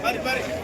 Pare, pare.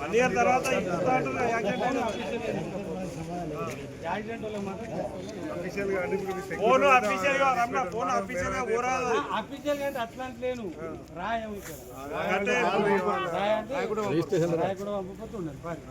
One year తర్వాత phone అఫీషియల్గా phone అఫీషియల్గా ఊరాదు. అఫీషియల్ అంటే అట్లా లేను. రాయం ఇక్కడ. అంటే రాయ అంటే రాయ కూడా పంపిపోతుండదు పని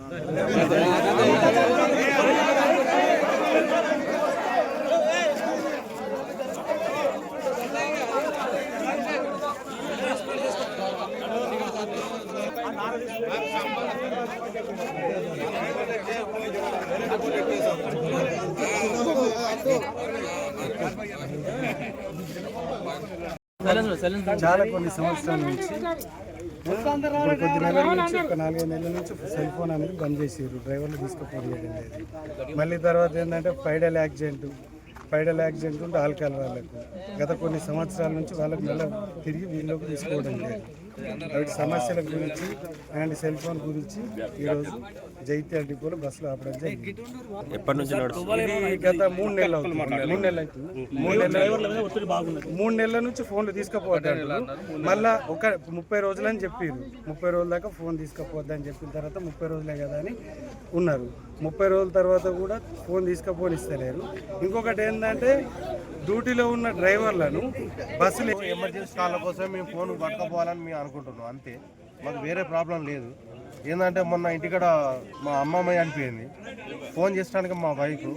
చాలా కొన్ని సంవత్సరాల నుంచి కొద్ది నెలల నుంచి ఒక నాలుగైదు నెలల నుంచి సెల్ ఫోన్ అనేది బంద్ చేసారు డ్రైవర్లు తీసుకుపోలేదు మళ్ళీ తర్వాత ఏంటంటే పైడల్ యాక్సిడెంట్ పైడల్ యాక్సిడెంట్ ఉంటే ఆల్కహాల్ వాళ్ళకు. గత కొన్ని సంవత్సరాల నుంచి వాళ్ళకి మళ్ళీ తిరిగి వీళ్ళకి తీసుకోవడం లేదు. వాటి సమస్యల గురించి అండ్ సెల్ ఫోన్ గురించి ఈరోజు జైత్యాల డిపోలో బస్సులో ఆపడం జరిగింది. ఎప్పటి నుంచి నడుస్తుంది? ఇది గత మూడు నెలలు అవుతుంది. మూడు నెలలు అవుతుంది. మూడు నెలలు మూడు నెలల నుంచి ఫోన్లు తీసుకుపోవద్దు మళ్ళా ఒక ముప్పై రోజులు అని చెప్పారు. ముప్పై రోజుల దాకా ఫోన్ తీసుకుపోవద్దు అని చెప్పిన తర్వాత ముప్పై రోజులే కదా అని ఉన్నారు. ముప్పై రోజుల తర్వాత కూడా ఫోన్ తీసుకపోనిస్తలేరు ఇంకొకటి ఏంటంటే డ్యూటీలో ఉన్న డ్రైవర్లను బస్సులు ఎమర్జెన్సీ కాళ్ళ కోసం మేము ఫోన్ పట్టుకోపోవాలని మేము అనుకుంటున్నాం అంతే. మాకు వేరే ప్రాబ్లం లేదు. ఏంటంటే మొన్న ఇంటికాడ మా అమ్మమ్మ అనిపోయింది ఫోన్ చేసడానికి మా బైక్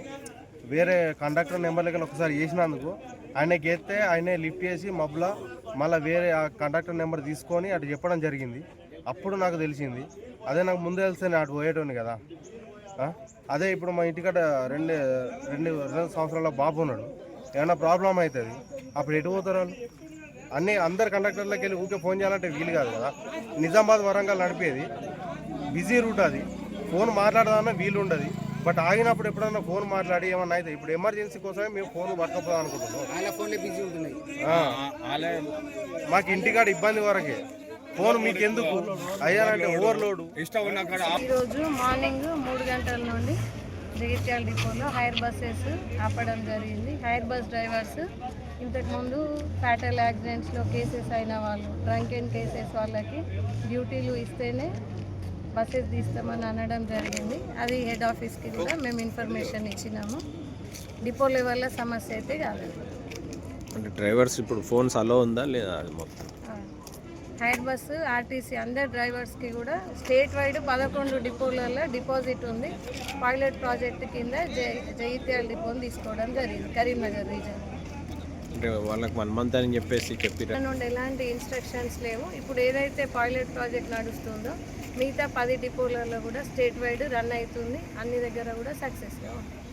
వేరే కండక్టర్ నెంబర్ దగ్గర ఒకసారి చేసినందుకు ఆయనకి ఎత్తే ఆయనే లిఫ్ట్ చేసి మబ్బుల మళ్ళీ వేరే ఆ కండక్టర్ నెంబర్ తీసుకొని అటు చెప్పడం జరిగింది. అప్పుడు నాకు తెలిసింది. అదే నాకు ముందు తెలిస్తే నేను అటు పోయేటోని కదా. అదే ఇప్పుడు మా ఇంటికాడ రెండు రెండు రెండు సంవత్సరాల బాబు ఉన్నాడు. ఏమైనా ప్రాబ్లం అవుతుంది అప్పుడు ఎటు పోతారు వాళ్ళు? అన్ని అందరు కండక్టర్లకు వెళ్ళి ఊకే ఫోన్ చేయాలంటే వీలు కాదు కదా. నిజామాబాద్ వరంగల్ నడిపేది. బిజీ రూట్ అది. ఫోన్ మాట్లాడదామన్నా వీలు ఉండదు. బట్ ఆగినప్పుడు ఎప్పుడన్నా ఫోన్ మాట్లాడి ఏమన్నా అయితే ఇప్పుడు ఎమర్జెన్సీ కోసమే మేము ఫోన్ పట్టుకపోదాం అనుకుంటున్నాం. మాకు ఇంటికాడ ఇబ్బంది వరకే. ఫోన్ మీకు ఎందుకు అయ్యానంటే ఓవర్లోడ్ ఈరోజు మార్నింగ్ మూడు గంటల నుండి జగిత్యాల డిపోలో హైర్ బస్సెస్ ఆపడం జరిగింది. హైర్ బస్ డ్రైవర్స్ ఇంతకుముందు ఫ్యాటల్ యాక్సిడెంట్స్లో కేసెస్ అయిన వాళ్ళు డ్రంక్ అండ్ కేసెస్ వాళ్ళకి డ్యూటీలు ఇస్తేనే బస్సెస్ తీస్తామని అనడం జరిగింది. అది హెడ్ ఆఫీస్కి కూడా మేము ఇన్ఫర్మేషన్ ఇచ్చినాము. డిపో లెవెల్లో సమస్య అయితే కాదు అంటే డ్రైవర్స్ ఇప్పుడు ఫోన్స్ అలో ఉందా లేదా మొత్తం? హైర్ బస్సు ఆర్టీసీ అందరు డ్రైవర్స్కి కూడా స్టేట్ వైడ్ పదకొండు డిపోలలో డిపాజిట్ ఉంది. పైలట్ ప్రాజెక్ట్ కింద జై జగిత్యాల డిపోని తీసుకోవడం జరిగింది కరీంనగర్ రీజన్. అంటే వాళ్ళకి వన్ మంత్ అని చెప్పేసి చెప్పిరా నుండి ఎలాంటి ఇన్స్ట్రక్షన్స్ లేవు. ఇప్పుడు ఏదైతే పైలట్ ప్రాజెక్ట్ నడుస్తుందో మిగతా పది డిపోలలో కూడా స్టేట్ వైడ్ రన్ అవుతుంది. అన్ని దగ్గర కూడా సక్సెస్గా